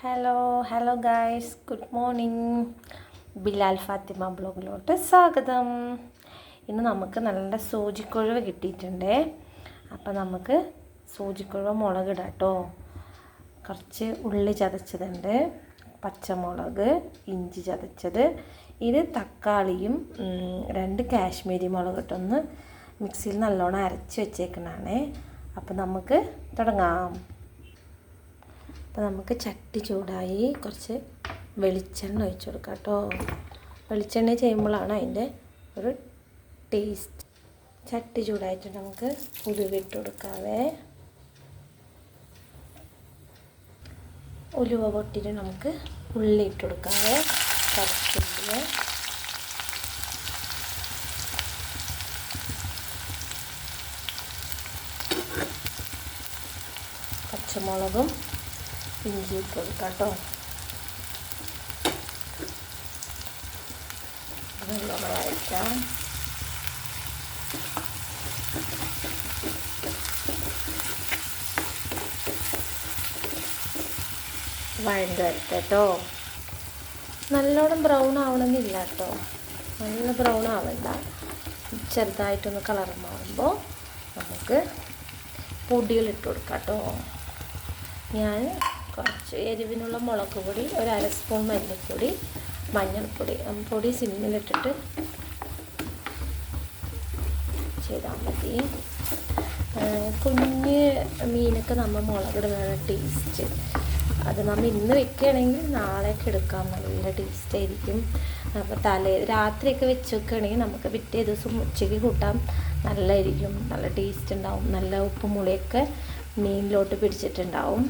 Hello hello guys good morning Bilal Fatima ബ്ലോഗിലോട്ട് സ്വാഗതം. ഇന്ന് നമുക്ക് നല്ല സൂചിക്കുഴവ് കിട്ടിയിട്ടുണ്ട്. അപ്പം നമുക്ക് സൂചിക്കൊഴുവ് മുളകിടാം കേട്ടോ കുറച്ച് ഉള്ളി ചതച്ചതുണ്ട്. പച്ചമുളക് ഇഞ്ചി ചതച്ചത്. ഇത് തക്കാളിയും രണ്ട് കാശ്മീരി മുളക് ഇട്ടൊന്ന് മിക്സിയിൽ നല്ലോണം അരച്ച് വെച്ചേക്കണാണേ അപ്പം നമുക്ക് തുടങ്ങാം. അപ്പോൾ നമുക്ക് ചട്ടി ചൂടായി കുറച്ച് വെളിച്ചെണ്ണ ഒഴിച്ച് കൊടുക്കാം കേട്ടോ. വെളിച്ചെണ്ണ ചെയ്യുമ്പോഴാണ് അതിന്റെ ഒരു ടേസ്റ്റ് ചട്ടി ചൂടായിട്ട് നമുക്ക് ഉലുവിട്ട് കൊടുക്കാവേ. ഉലുവ പൊട്ടിയിട്ട് നമുക്ക് ഉള്ളി ഇട്ട് കൊടുക്കാവേ. കറുത്തുള്ളി പച്ചമുളകും ഇഞ്ചി ഇട്ട് കൊടുക്കാം കേട്ടോ നല്ലോണം വഴറ്റാം വരട്ടെ കേട്ടോ നല്ലോണം ബ്രൗൺ ആവണമെന്നില്ല കേട്ടോ നല്ല ബ്രൗൺ ആവണ്ട. ചെറുതായിട്ടൊന്ന് കളർ മാറുമ്പോൾ നമുക്ക് പൊടികൾ ഇട്ട് കൊടുക്കാം കേട്ടോ ഞാൻ കുറച്ച് എരിവിനുള്ള മുളക് പൊടി ഒരു അര സ്പൂൺ മല്ലിപ്പൊടി മഞ്ഞൾപ്പൊടി പൊടി സിമ്മിലിട്ടിട്ട് ചെയ്താൽ മതി. കുഞ്ഞ് മീനൊക്കെ നമ്മൾ മുളകിടുന്നതാണ് ടേസ്റ്റ് അത് നമ്മൾ ഇന്ന് വെക്കുകയാണെങ്കിൽ നാളെയൊക്കെ എടുക്കാൻ നല്ല ടേസ്റ്റ് ആയിരിക്കും. അപ്പോൾ തലേ രാത്രിയൊക്കെ വെച്ച് വെക്കുകയാണെങ്കിൽ നമുക്ക് പിറ്റേ ദിവസം ഉച്ചയ്ക്ക് കൂട്ടാൻ നല്ലതായിരിക്കും. നല്ല ടേസ്റ്റ് ഉണ്ടാവും. നല്ല ഉപ്പും മുളിയൊക്കെ മീനിലോട്ട് പിടിച്ചിട്ടുണ്ടാവും.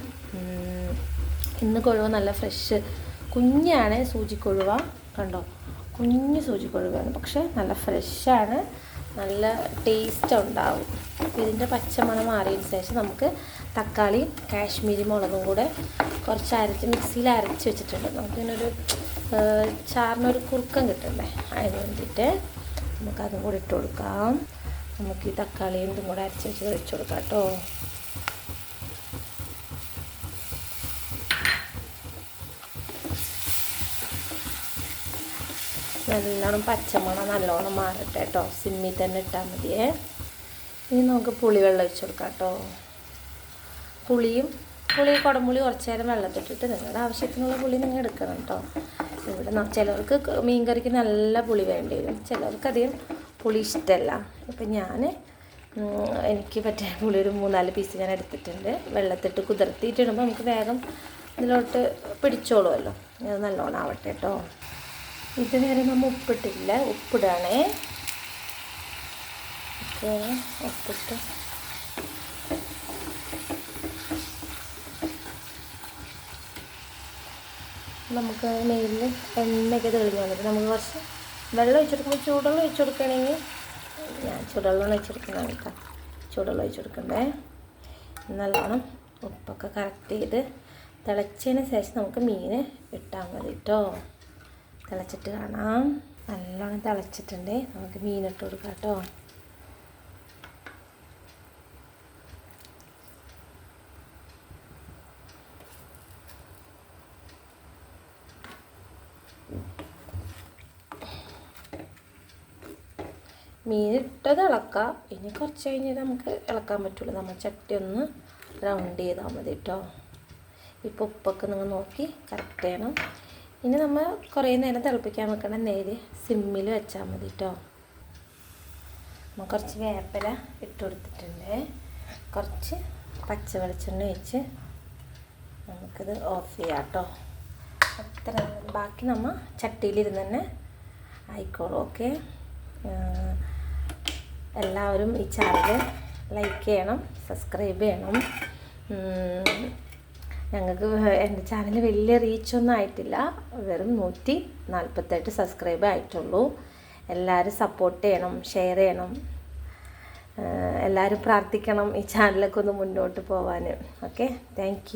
ഇന്ന് കൊഴുവ നല്ല ഫ്രഷ് കുഞ്ഞാണ് സൂചിക്കൊഴുവ കണ്ടോ? കുഞ്ഞ് സൂചിക്കൊഴുവാണ് പക്ഷെ നല്ല ഫ്രഷാണ് നല്ല ടേസ്റ്റ് ഉണ്ടാവും. ഇതിന്റെ പച്ചമണം മാറിയതിന് ശേഷം നമുക്ക് തക്കാളി കാശ്മീരി മുളകും കൂടെ കുറച്ച് അരച്ച് മിക്സിയിൽ അരച്ച് വെച്ചിട്ടുണ്ട്. നമുക്കിതിനൊരു ചാറിനൊരു കുറുക്കം കിട്ടണ്ടേ? അതിന് വേണ്ടിയിട്ട് നമുക്കതും കൂടി ഇട്ട് കൊടുക്കാം. നമുക്ക് ഈ തക്കാളിയും ഇതും കൂടെ അരച്ച് വെച്ച് വെച്ച് കൊടുക്കാം കേട്ടോ. നല്ലോണം പച്ചമണം നല്ലോണം മാറട്ടെ കേട്ടോ സിമ്മിൽ തന്നെ ഇട്ടാൽ മതിയേ. ഇനി നമുക്ക് പുളിവെള്ളം ഒഴിച്ചു കൊടുക്കാം കേട്ടോ പുളിയും പുളി കുടംപുളി കുറച്ച് നേരം വെള്ളത്തിട്ടിട്ട് നിങ്ങളുടെ ആവശ്യത്തിനുള്ള പുളി നിങ്ങൾ എടുക്കണം കേട്ടോ ഇവിടെ ചിലവർക്ക് ചിലർക്ക് ക- മീൻകറിക്ക് നല്ല പുളി വേണ്ടി വരും. ചിലർക്ക് അധികം പുളി ഇഷ്ടമല്ല ഇപ്പം ഞാൻ എനിക്ക് പറ്റിയ പുളി ഒരു മൂന്നാൽ പീസ് ഞാൻ എടുത്തിട്ടുണ്ട്. വെള്ളത്തിട്ട് കുതിർത്തിയിട്ടിടുമ്പോൾ നമുക്ക് വേഗം ഇതിലോട്ട് പിടിച്ചോളുമല്ലോ അത് നല്ലോണം ആവട്ടെ കേട്ടോ ഇതുവരെ നമ്മൾ ഉപ്പിട്ടില്ല. ഉപ്പിടാണേ. ഉപ്പിട്ട്. നമുക്ക് നെയ്യിൽ എണ്ണയൊക്കെ തെളിഞ്ഞ് വന്നിട്ട് നമുക്ക് കുറച്ച് വെള്ളം ഒഴിച്ചെടുക്കുമ്പോൾ ചൂടുവെള്ളം ഒഴിച്ചു കൊടുക്കുകയാണെങ്കിൽ ഞാൻ ചൂടുവെള്ളം ഒഴിച്ചെടുക്കുന്നതാണ് കേട്ടോ. ചൂടുവെള്ളം ഒഴിച്ചു കൊടുക്കണ്ടേ നല്ലോണം ഉപ്പൊക്കെ കറക്റ്റ് ചെയ്ത് തിളച്ചതിന് ശേഷം നമുക്ക് മീൻ ഇട്ടാൽ മതി കേട്ടോ. തിളച്ചിട്ട് കാണാം. നല്ലോണം തിളച്ചിട്ടുണ്ട്. നമുക്ക് മീനിട്ട് കൊടുക്കാം കേട്ടോ. മീൻ ഇട്ടത് ഇളക്കാം. ഇനി കുറച്ച് കഴിഞ്ഞ് നമുക്ക് ഇളക്കാൻ പറ്റുള്ളൂ നമ്മൾ ചട്ടി ഒന്ന് റൗണ്ട് ചെയ്താൽ മതി കേട്ടോ. ഇപ്പോൾ ഉപ്പൊക്കെ നിങ്ങൾ നോക്കി കറക്റ്റ് ചെയ്യണം. ഇനി നമ്മൾ കുറേ നേരം തിളപ്പിക്കാൻ വെക്കണം. നേര് സിമ്മിൽ വെച്ചാൽ മതി കേട്ടോ നമ്മൾ കുറച്ച് വേപ്പില ഇട്ട് കൊടുത്തിട്ടുണ്ട്. കുറച്ച് പച്ച വെളിച്ചെണ്ണ ഒഴിച്ച് നമുക്കിത് ഓഫ് ചെയ്യാം കേട്ടോ അത്ര ബാക്കി നമ്മൾ ചട്ടിയിലിരുന്ന് തന്നെ ആയിക്കോളും ഓക്കെ? എല്ലാവരും ഈ ചാനൽ ലൈക്ക് ചെയ്യണം സബ്സ്ക്രൈബ് ചെയ്യണം. ഞങ്ങൾക്ക് എന്റെ ചാനൽ വലിയ റീച്ചൊന്നും ആയിട്ടില്ല. വെറും നൂറ്റി നാൽപ്പത്തെട്ട് സബ്സ്ക്രൈബ് ആയിട്ടുള്ളൂ. എല്ലാവരും സപ്പോർട്ട് ചെയ്യണം ഷെയർ ചെയ്യണം. എല്ലാവരും പ്രാർത്ഥിക്കണം ഈ ചാനലൊക്കെ ഒന്ന് മുന്നോട്ട് പോവാൻ ഓക്കെ താങ്ക്